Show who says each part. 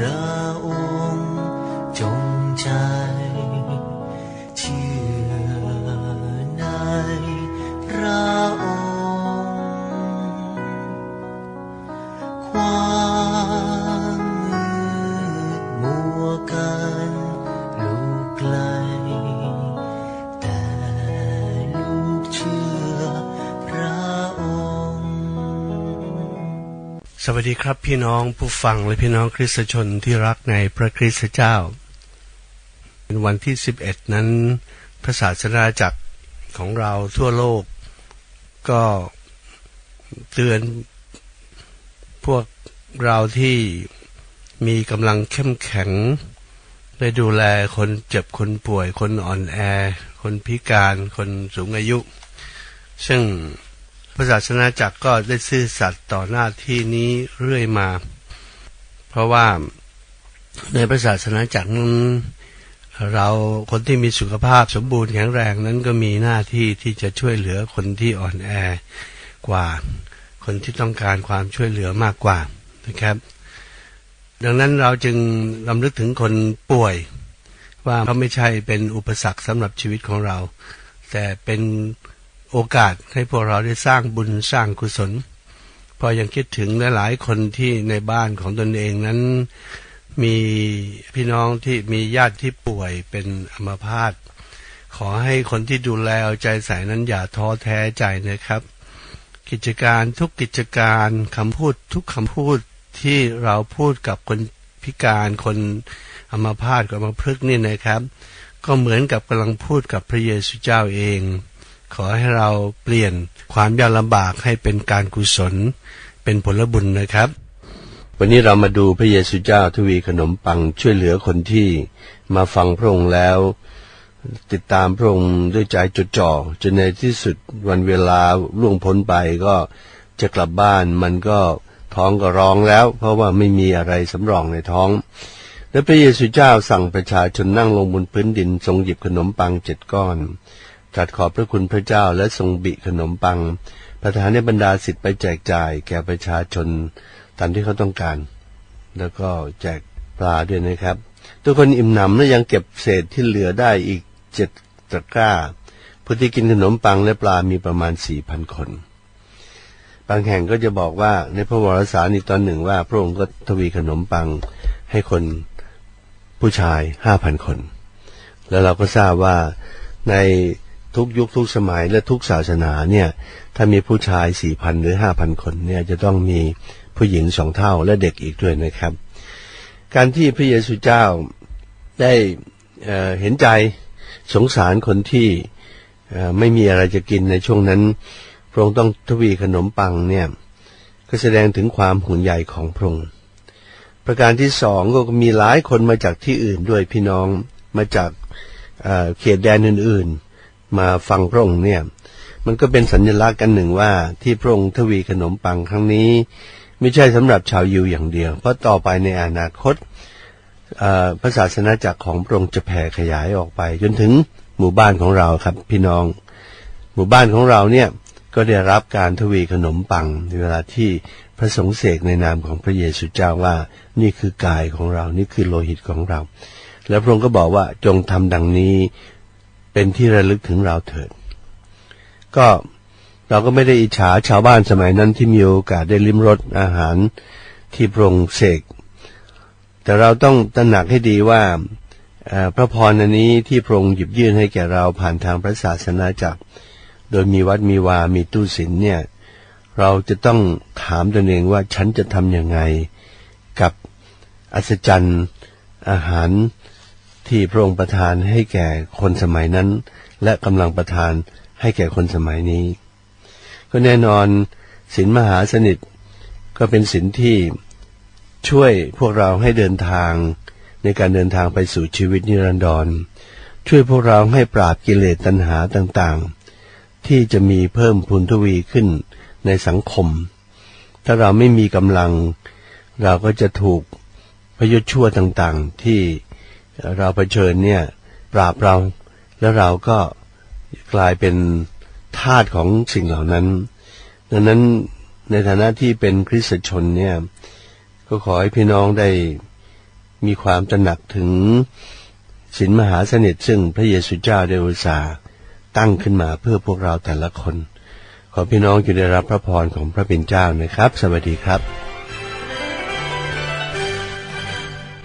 Speaker 1: ra สวัสดีครับพี่น้องผู้ฟังและพี่น้องคริสตชนที่รักในพระคริสตเจ้า เป็นวันที่ 11 นั้นพระศาสนาจักรของเราทั่วโลก ก็เตือนพวกเราที่มีกำลังเข้มแข็ง ได้ดูแลคนเจ็บคนป่วย คนอ่อนแอ คนพิการคนสูงอายุ ซึ่ง พระศาสนาจักรก็ได้ซื่อสัตย์ต่อหน้าที่นี้เรื่อยมา เพราะว่าในพระศาสนาจักรนั้นเราคนที่มีสุขภาพสมบูรณ์แข็งแรงนั้นก็มีหน้าที่ที่จะช่วยเหลือคนที่อ่อนแอกว่า คนที่ต้องการความช่วยเหลือมากกว่านะครับ ดังนั้นเราจึงลำลึกถึงคนป่วย ว่าเขาไม่ใช่เป็นอุปสรรคสำหรับชีวิตของเรา แต่เป็น โอกาสให้พวกเราได้สร้างบุญสร้างกุศล พอยังคิดถึงหลายๆคนที่ในบ้านของตนเองนั้น มีพี่น้องที่มีญาติที่ป่วยเป็นอัมพาตขอให้คนที่ดูแลเอาใจใส่นั้นอย่าท้อแท้ใจนะครับ กิจการทุกกิจการคำพูดทุกคำพูดที่เราพูดกับคนพิการคนอัมพาตกับอัมพฤกษ์นี่นะครับ ก็เหมือนกับกำลังพูดกับพระเยซูเจ้าเอง ขอให้เราเปลี่ยนความยากลำบากให้เป็นการกุศล เป็นผลบุญนะครับ
Speaker 2: วันนี้เรามาดูพระเยซูเจ้าทวีขนมปังช่วยเหลือคนที่มาฟังพระองค์แล้ว ติดตามพระองค์ด้วยใจจดจ่อจนในที่สุดวันเวลาล่วงพ้นไปก็จะกลับบ้านมันก็ท้องก็ร้องแล้ว เพราะว่าไม่มีอะไรสำรองในท้อง และพระเยซูเจ้าสั่งประชาชนนั่งลงบนพื้นดินทรงหยิบขนมปังเจ็ดก้อน ตรัสขอบพระคุณพระเจ้าและทรงบิขนมปัง ประทานให้บรรดาสิทธิ์ไปแจกจ่ายแก่ประชาชนตามที่เขาต้องการ แล้วก็แจกปลาด้วยนะครับ ทุกคนอิ่มหนำและยังเก็บเศษที่เหลือได้อีกเจ็ดตะกร้าผู้ที่กินขนมปังและปลามีประมาณสี่พันคน บางแห่งก็จะบอกว่าในพระวรสารีตอนหนึ่งว่า พระองค์ก็ทวีขนมปังให้คนผู้ชายห้าพันคน แล้วเราก็ทราบว่าใน ทุกยุคทุกสมัยและทุกศาสนาเนี่ยถ้ามีผู้ชายสี่พันหรือห้าพันคนเนี่ยจะต้องมีผู้หญิงสองเท่าและเด็กอีกด้วยนะครับ การที่พระเยซูเจ้าได้เเห็นใจสงสารคนที่ไม่มีอะไรจะกินในช่วงนั้น พระองค์ต้องทวีขนมปังเนี่ยก็แสดงถึงความห่วงใยของพระองค์ประการที่สองก็มีหลายคนมาจากที่อื่นด้วยพี่น้องมาจากเเขตแดนอื่นๆ มาฟังพระองค์เนี่ย มันก็เป็นสัญลักษณ์กันหนึ่งว่าที่พระองค์ทวีขนมปังครั้งนี้ ไม่ใช่สำหรับชาวยิวอย่างเดียว เพราะต่อไปในอนาคตพระศาสนาจักรของพระองค์จะแผ่ขยายออกไป จนถึงหมู่บ้านของเราครับ พี่น้อง หมู่บ้านของเราเนี่ยก็ได้รับการทวีขนมปังในเวลาที่พระสงฆ์เสกในนามของพระเยซูเจ้าว่านี่คือกายของเรา นี่คือโลหิตของเรา แล้วพระองค์ก็บอกว่าจงทำดังนี้ เป็นที่ระลึกถึงเราเถิด ก็เราก็ไม่ได้อิจฉาชาวบ้านสมัยนั้นที่มีโอกาสได้ลิ้มรสอาหารที่พระองค์เสก แต่เราต้องตระหนักให้ดีว่าพระพรอันนี้ที่พระองค์หยิบยื่นให้แก่เราผ่านทางพระศาสนาจักร โดยมีวัดมีวา มีตู้ศิลเนี่ย เราจะต้องถามตนเองว่าฉันจะทำยังไง กับอัศจรรย์อาหาร ที่พระองค์ประทานให้แก่คนสมัยนั้น และกำลังประทานให้แก่คนสมัยนี้ ก็แน่นอนศีลมหาสนิทก็เป็นศีลที่ช่วยพวกเราให้เดินทางในการเดินทางไปสู่ชีวิตนิรันดร ช่วยพวกเราให้ปราบกิเลสตัณหาต่างๆ ที่จะมีเพิ่มพูนทวีขึ้นในสังคม ถ้าเราไม่มีกำลัง เราก็จะถูกพยศชั่วต่างๆ ที่ เราเผชิญเนี่ยปราบเราแล้วเราก็กลายเป็นทาสของสิ่งเหล่านั้น ดังนั้นในฐานะที่เป็นคริสตชนเนี่ย ก็ขอให้พี่น้องได้มีความตระหนักถึงศีลมหาสนิทซึ่งพระเยซูเจ้าได้อุตสาห์ตั้งขึ้นมาเพื่อพวกเราแต่ละคน ขอพี่น้องจะได้รับพระพรของพระเป็นเจ้านะครับ สวัสดีครับ